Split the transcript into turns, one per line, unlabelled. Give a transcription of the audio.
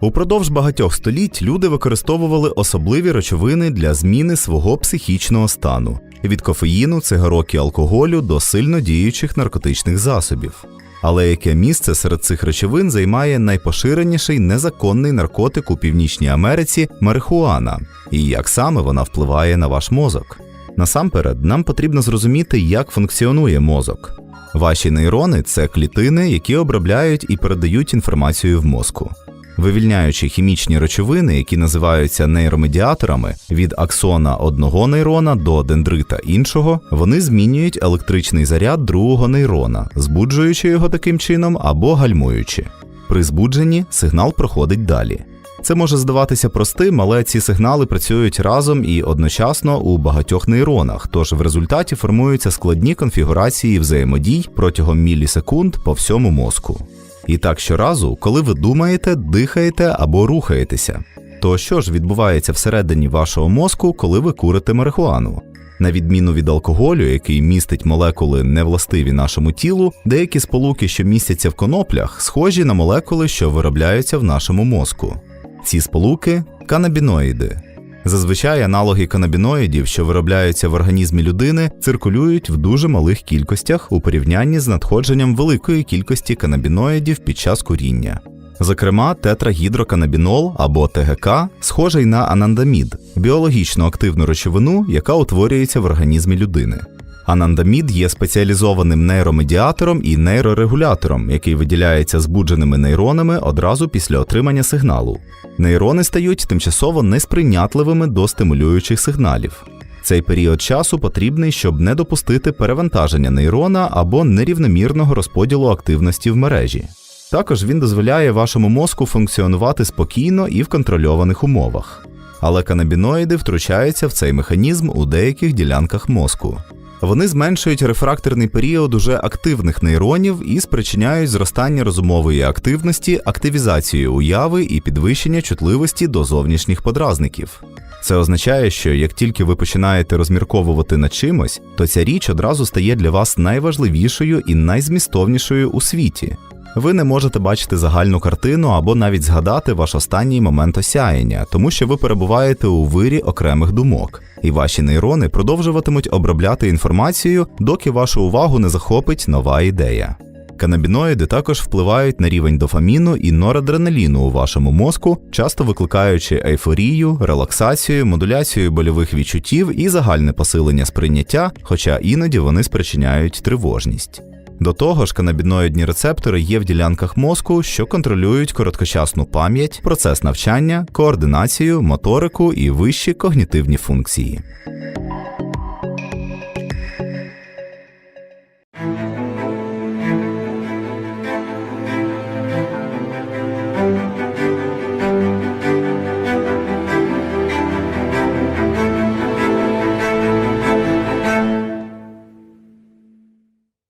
Упродовж багатьох століть люди використовували особливі речовини для зміни свого психічного стану від кофеїну, цигарок і алкоголю до сильно діючих наркотичних засобів. Але яке місце серед цих речовин займає найпоширеніший незаконний наркотик у Північній Америці марихуана, і як саме вона впливає на ваш мозок? Насамперед, нам потрібно зрозуміти, як функціонує мозок. Ваші нейрони це клітини, які обробляють і передають інформацію в мозку. Вивільняючи хімічні речовини, які називаються нейромедіаторами, від аксона одного нейрона до дендрита іншого, вони змінюють електричний заряд другого нейрона, збуджуючи його таким чином або гальмуючи. При збудженні сигнал проходить далі. Це може здаватися простим, але ці сигнали працюють разом і одночасно у багатьох нейронах, тож в результаті формуються складні конфігурації взаємодій протягом мілісекунд по всьому мозку. І так щоразу, коли ви думаєте, дихаєте або рухаєтеся. То що ж відбувається всередині вашого мозку, коли ви курите марихуану? На відміну від алкоголю, який містить молекули невластиві нашому тілу, деякі сполуки, що містяться в коноплях, схожі на молекули, що виробляються в нашому мозку. Ці сполуки канабіноїди. Зазвичай аналоги канабіноїдів, що виробляються в організмі людини, циркулюють в дуже малих кількостях у порівнянні з надходженням великої кількості канабіноїдів під час куріння. Зокрема, тетрагідроканабінол або ТГК схожий на анандамід, біологічно активну речовину, яка утворюється в організмі людини. Анандамід є спеціалізованим нейромедіатором і нейрорегулятором, який виділяється збудженими нейронами одразу після отримання сигналу. Нейрони стають тимчасово несприйнятливими до стимулюючих сигналів. Цей період часу потрібний, щоб не допустити перевантаження нейрона або нерівномірного розподілу активності в мережі. Також він дозволяє вашому мозку функціонувати спокійно і в контрольованих умовах. Але канабіноїди втручаються в цей механізм у деяких ділянках мозку. Вони зменшують рефракторний період уже активних нейронів і спричиняють зростання розумової активності, активізацію уяви і підвищення чутливості до зовнішніх подразників. Це означає, що як тільки ви починаєте розмірковувати над чимось, то ця річ одразу стає для вас найважливішою і найзмістовнішою у світі. Ви не можете бачити загальну картину або навіть згадати ваш останній момент осяяння, тому що ви перебуваєте у вирі окремих думок, і ваші нейрони продовжуватимуть обробляти інформацію, доки вашу увагу не захопить нова ідея. Канабіноїди також впливають на рівень дофаміну і норадреналіну у вашому мозку, часто викликаючи ейфорію, релаксацію, модуляцію больових відчуттів і загальне посилення сприйняття, хоча іноді вони спричиняють тривожність. До того ж, канабіноїдні рецептори є в ділянках мозку, що контролюють короткочасну пам'ять, процес навчання, координацію, моторику і вищі когнітивні функції.